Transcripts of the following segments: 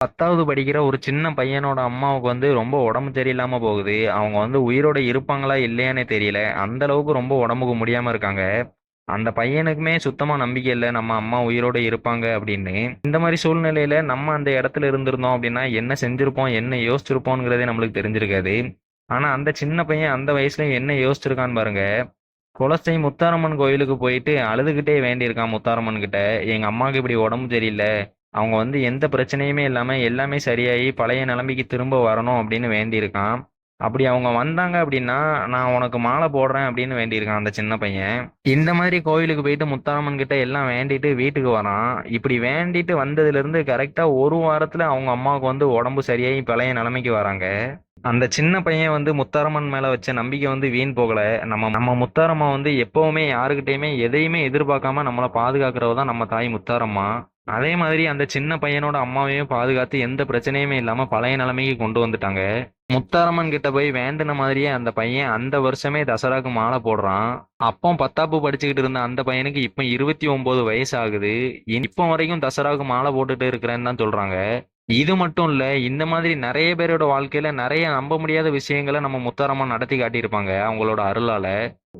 பத்தாவது படிக்கிற ஒரு சின்ன பையனோட அம்மாவுக்கு வந்து ரொம்ப உடம்பு சரியில்லாம போகுது. அவங்க வந்து உயிரோட இருப்பாங்களா இல்லையானே தெரியல. அந்த அளவுக்கு ரொம்ப உடம்புக்கு முடியாம இருக்காங்க. அந்த பையனுக்குமே சுத்தமா நம்பிக்கை இல்லை. நம்ம அம்மா உயிரோட இருப்பாங்க அப்படின்னு. இந்த மாதிரி சூழ்நிலையில நம்ம அந்த இடத்துல இருந்திருந்தோம் அப்படின்னா என்ன செஞ்சிருப்போம் என்ன யோசிச்சிருப்போங்கிறதே நம்மளுக்கு தெரிஞ்சிருக்காது. ஆனா அந்த சின்ன பையன் அந்த வயசுல என்ன யோசிச்சிருக்கான்னு பாருங்க. குலசை முத்தாரம்மன் கோயிலுக்கு போயிட்டு அழுதுகிட்டே வேண்டியிருக்கான் முத்தாரம்மன் கிட்ட. எங்க அம்மாவுக்கு இப்படி உடம்பு சரியில்லை. அவங்க வந்து எந்த பிரச்சனையுமே இல்லாமல் எல்லாமே சரியாகி பழைய நிலைமைக்கு திரும்ப வரணும் அப்படின்னு வேண்டியிருக்கான். அப்படி அவங்க வந்தாங்க அப்படின்னா நான் உனக்கு மாலை போடுறேன் அப்படின்னு வேண்டியிருக்கான் அந்த சின்ன பையன். இந்த மாதிரி கோயிலுக்கு போயிட்டு முத்தாரம்மன் கிட்ட எல்லாம் வேண்டிட்டு வீட்டுக்கு வரான். இப்படி வேண்டிட்டு வந்ததுலேருந்து கரெக்டாக ஒரு வாரத்தில் அவங்க அம்மாவுக்கு வந்து உடம்பு சரியாகி பழைய நிலைமைக்கு வராங்க. அந்த சின்ன பையன் வந்து முத்தாரம்மன் மேல வச்ச நம்பிக்கை வந்து வீண் போகல. நம்ம நம்ம முத்தாரம்மா வந்து எப்பவுமே யாருக்கிட்டயுமே எதையுமே எதிர்பார்க்காம நம்மளை பாதுகாக்கிறவ தான் நம்ம தாய் முத்தாரம்மா. அதே மாதிரி அந்த சின்ன பையனோட அம்மாவையும் பாதுகாத்து எந்த பிரச்சனையுமே இல்லாம பழைய நிலைமைக்கு கொண்டு வந்துட்டாங்க. முத்தாரம்மன் கிட்ட போய் வேண்டின மாதிரியே அந்த பையன் அந்த வருஷமே தசராக்கு மாலை போடுறான். அப்போ பத்தாப்பு படிச்சுக்கிட்டு இருந்த அந்த பையனுக்கு இப்போ இருபத்தி ஒன்பது வயசு ஆகுது. இப்போ வரைக்கும் தசராக்கு மாலை போட்டுட்டு இருக்கிறேன்னு தான் சொல்றாங்க. இது மட்டும் இல்ல இந்த மாதிரி நிறைய பேரோட வாழ்க்கையில நிறைய நம்ப முடியாத விஷயங்களை நம்ம முத்தாரம்மன் நடத்தி காட்டியிருப்பாங்க அவங்களோட அருளால.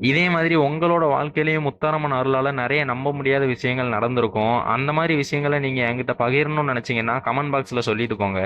இதே மாதிரி உங்களோட வாழ்க்கையிலையும் முத்தாரம்மன் அருளால நிறைய நம்ப முடியாத விஷயங்கள் நடந்திருக்கும். அந்த மாதிரி விஷயங்களை நீங்க என்கிட்ட பகிரணும்னு நினைச்சீங்கன்னா கமெண்ட் பாக்ஸ்ல சொல்லிட்டு போங்க.